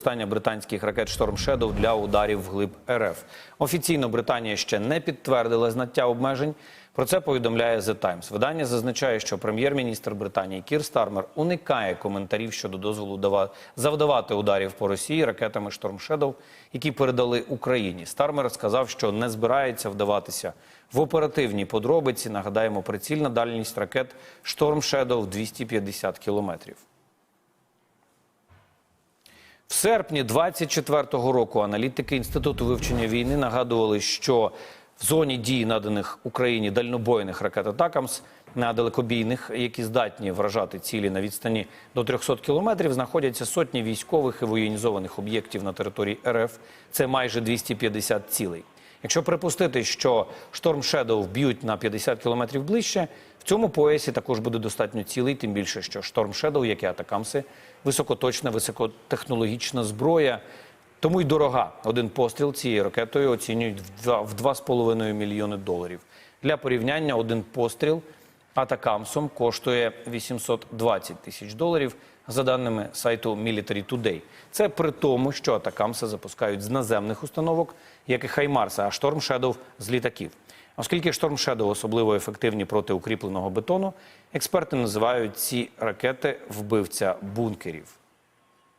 Використання британських ракет «Шторм Шедоу» для ударів вглиб РФ. Офіційно Британія ще не підтвердила знаття обмежень. Про це повідомляє The Times. Видання зазначає, що прем'єр-міністр Британії Кір Стармер уникає коментарів щодо дозволу дава- завдавати ударів по Росії ракетами «Шторм Шедоу», які передали Україні. Стармер сказав, що не збирається вдаватися в оперативні подробиці. Нагадаємо, прицільна дальність ракет «Шторм Шедоу» 250 кілометрів. Серпні 24-го року аналітики Інституту вивчення війни нагадували, що в зоні дії наданих Україні дальнобойних ракет «Атакамс» на далекобійних, які здатні вражати цілі на відстані до 300 кілометрів, знаходяться сотні військових і воєнізованих об'єктів на території РФ. Це майже 250 цілей. Якщо припустити, що шторм Шедоу вб'ють на 50 кілометрів ближче, в цьому поясі також буде достатньо цілий, тим більше, що шторм Шедоу, як і атакамси, високоточна, високотехнологічна зброя. Тому й дорога. Один постріл цією ракетою оцінюють в 2,5 мільйони доларів. Для порівняння один постріл атакамсом коштує 820 тисяч доларів, за даними сайту Military Today. Це при тому, що атакамси запускають з наземних установок, як і Хаймарса, а Шторм Шедов з літаків. Оскільки Шторм Шедов особливо ефективні проти укріпленого бетону, експерти називають ці ракети вбивця бункерів.